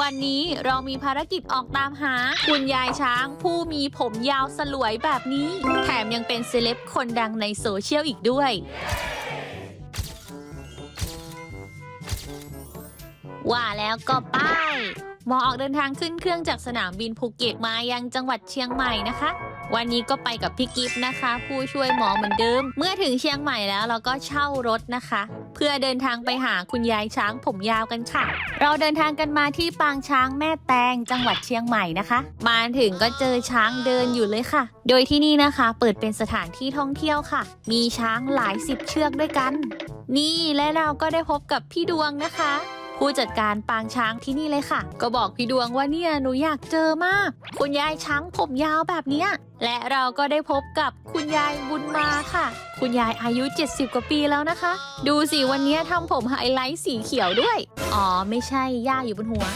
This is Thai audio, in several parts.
วันนี้เรามีภารกิจออกตามหา คุณยายช้างผู้มีผมยาวสลวยแบบนี้ แถมยังเป็นเซเลบคนดังในโซเชียลอีกด้วย ว่าแล้วก็ไปหมอออกเดินทางขึ้นเครื่องจากสนามบินภูเก็ตมายังจังหวัดเชียงใหม่นะคะ วันนี้ก็ไปกับพี่กิฟต์นะคะ ผู้ช่วยหมอเหมือนเดิม เมื่อถึงเชียงใหม่แล้วเราก็เช่ารถนะคะ เพื่อเดินทางไปหาคุณยายช้างผมยาวกันค่ะ เราเดินทางกันมาที่ปางช้างแม่แตงจังหวัดเชียงใหม่นะคะ มาถึงก็เจอช้างเดินอยู่เลยค่ะ โดยที่นี่นะคะ เปิดเป็นสถานที่ท่องเที่ยวค่ะ มีช้างหลายสิบเชือกด้วยกัน นี่และเราก็ได้พบกับพี่ดวงนะคะ ผู้จัดการปางช้างที่นี่เลยค่ะ ก็บอกพี่ดวงว่าเนี่ยหนูอยากเจอมาก คุณยายช้างผมยาวแบบเนี้ยและเราก็ได้พบกับคุณยายบุญมาค่ะ คุณยายอายุ 70 กว่าปีแล้วนะคะ ดูสิวันนี้ทำผมไฮไลท์สีเขียวด้วย อ๋อ ไม่ใช่ย่าอยู่บนหัว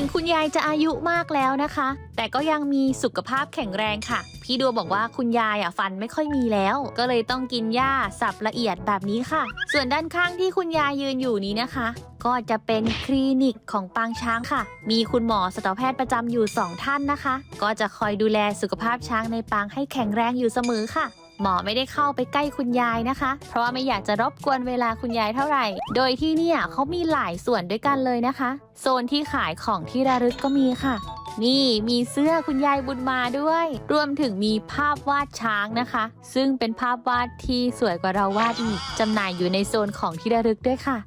ถึงคุณยายจะอายุมากแล้วนะคะ แต่ก็ยังมีสุขภาพแข็งแรงค่ะ พี่ดวบอกว่าคุณยายอะฟันไม่ค่อยมีแล้ว ก็เลยต้องกินหญ้าสับละเอียดแบบนี้ค่ะ ส่วนด้านข้างที่คุณยายยืนอยู่นี้นะคะ ก็จะเป็นคลินิกของปางช้างค่ะ มีคุณหมอสัตวแพทย์ประจำอยู่ 2 ท่านนะคะ ก็จะคอยดูแลสุขภาพช้างในปางให้แข็งแรงอยู่เสมอค่ะ หมอไม่ได้เข้าไปใกล้คุณยายนะคะ เพราะว่าไม่อยากจะรบกวนเวลาคุณยายเท่าไหร่ โดยที่เนี่ยเขามีหลายส่วนด้วยกันเลยนะคะ โซนที่ขายของที่ระลึกก็มีค่ะ นี่มีเสื้อคุณยายบุญมาด้วย รวมถึงมีภาพวาดช้างนะคะ ซึ่งเป็นภาพวาดที่สวยกว่าเราวาดอีกจำหน่ายอยู่ในโซนของที่ระลึกด้วยค่ะ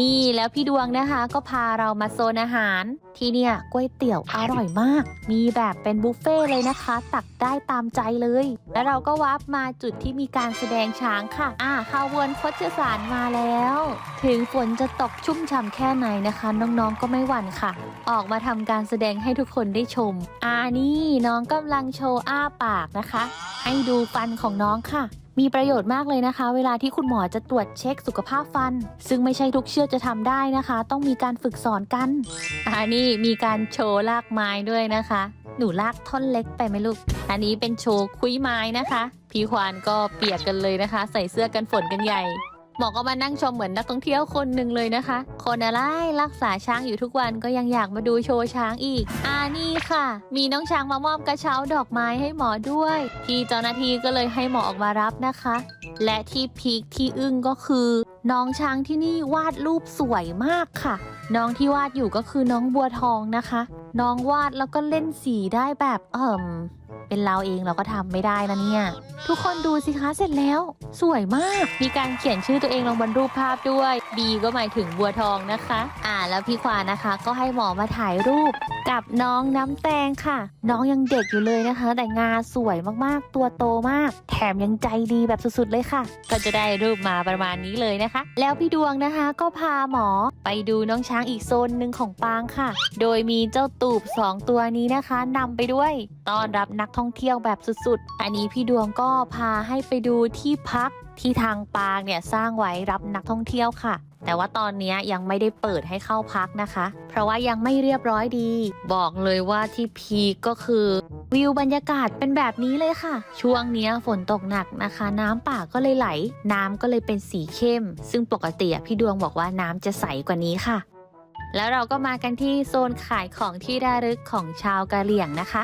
นี่แล้วพี่ดวงนะคะก็พาเรามาโซนอาหาร ที่เนี่ยก๋วยเตี๋ยวอร่อยมาก มีแบบเป็นบุฟเฟ่เลยนะคะ ตักได้ตามใจเลย แล้วเราก็วับมาจุดที่มีการแสดงช้างค่ะ อ่าขาววนคชสารมาแล้ว ถึงฝนจะตกชุ่มฉ่ำแค่ไหนนะคะ น้องๆก็ไม่หวั่นค่ะ ออกมาทำการแสดงให้ทุกคนได้ชม อ่านี่น้องกำลังโชว์อ้าปากนะคะ ให้ดูฟันของน้องค่ะ มีประโยชน์มากเลยนะคะ เวลาที่คุณหมอจะตรวจเช็คสุขภาพฟัน ซึ่งไม่ใช่ทุกเชือกจะทำได้นะคะ ต้องมีการฝึกสอนกันอ่านี่มีการโชว์ลากไม้ด้วยนะคะ หนูลากท่อนเล็กไปไหมลูก อันนี้เป็นโชว์คุยไม้นะคะ พี่ควานก็เปียกกันเลยนะคะ ใส่เสื้อกันฝนกันใหญ่ หมอก็มานั่งชมเหมือนนักท่องเที่ยวคนหนึ่งเลยนะคะ คนอะไรรักษาช้างอยู่ทุกวันก็ยังอยากมาดูโชว์ช้างอีก อ่านี่ค่ะ มีน้องช้างมามอบกระเช้าดอกไม้ให้หมอด้วยพี่เจ้าหน้าที่ก็เลยให้หมอออกมารับนะคะ และที่พีคที่อึ้งก็คือ น้องช้างที่นี่วาดรูปสวยมากค่ะ น้องที่วาดอยู่ก็คือน้องบัวทองนะคะ น้องวาดแล้วก็เล่นสีได้แบบเอิ่ม เป็นเราเองเราก็ทำไม่ได้นะเนี่ย ทุกคนดูสิคะเสร็จแล้ว สวยมาก มีการเขียนชื่อตัวเองลงบนรูปภาพด้วย B ก็หมายถึงบัวทองนะคะ อ่าแล้วพี่ควานะคะ ก็ให้หมอมาถ่ายรูปกับน้องน้ำแตงค่ะ น้องยังเด็กอยู่เลยนะคะ แต่งาสวยมากๆ ตัวโตมาก แถมยังใจดีแบบสุดๆเลยค่ะ ก็จะได้รูปมาประมาณนี้เลยนะคะ แล้วพี่ดวงนะคะก็พาหมอไปดูน้องช้างอีกโซนหนึ่งของปางค่ะ โดยมีเจ้าตูบสองตัวนี้นะคะนำไปด้วยต้อนรับนักท่องเที่ยวแบบสุดๆ อันนี้พี่ดวงก็พาให้ไปดูที่พักที่ทางปางเนี่ยสร้างไว้รับนักท่องเที่ยวค่ะ แต่ว่าตอนนี้ยังไม่ได้เปิดให้เข้าพักนะคะ เพราะว่ายังไม่เรียบร้อยดี บอกเลยว่าที่พีก็คือวิวบรรยากาศเป็นแบบนี้เลยค่ะ ช่วงนี้ฝนตกหนักนะคะ น้ำป่าก็เลยไหล น้ำก็เลยเป็นสีเข้ม ซึ่งปกติพี่ดวงบอกว่าน้ำจะใสกว่านี้ค่ะ แล้วเราก็มากันที่โซนขายของที่ระลึกของชาวกะเหรี่ยงนะคะ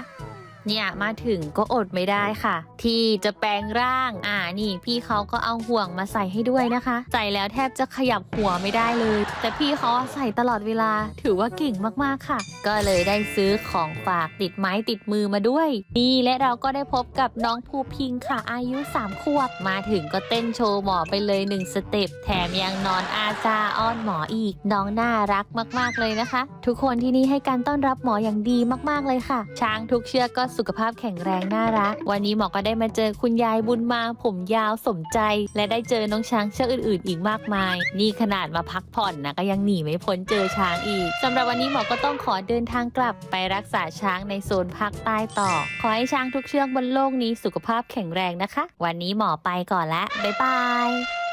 เนี่ยมาถึงก็อดไม่ได้ค่ะ ที่จะแปลงร่างอ่านี่พี่เขาก็เอาห่วงมาใส่ให้ด้วยนะคะ ใส่แล้วแทบจะขยับหัวไม่ได้เลย แต่พี่เขาใส่ตลอดเวลาถือว่าเก่งมากๆค่ะ ก็เลยได้ซื้อของฝากติดไม้ติดมือมาด้วย นี่และเราก็ได้พบกับน้องภูพิงค่ะอายุ 3 ขวบ มาถึงก็เต้นโชว์หมอไปเลย 1 สเต็ปแถมยังนอนอาซาอ้อนหมออีก น้องน่ารักมากๆเลยนะคะ ทุกคนที่นี่ให้การต้อนรับหมออย่างดีมากๆเลยค่ะ ช้างทุกเชือกก็สุขภาพแข็งแรงน่ารัก วันนี้หมอก็ได้มาเจอคุณยายบุญมาผมยาวสมใจ และได้เจอน้องช้างเชือกอื่น ๆ อีกมากมาย นี่ขนาดมาพักผ่อนนะก็ยังหนีไม่พ้นเจอช้างอีกสำหรับวันนี้หมอก็ต้องขอเดินทางกลับไปรักษาช้างในโซนภาคใต้ต่อ ขอให้ช้างทุกเชือกบนโลกนี้สุขภาพแข็งแรงนะคะ วันนี้หมอไปก่อนละบ๊ายบาย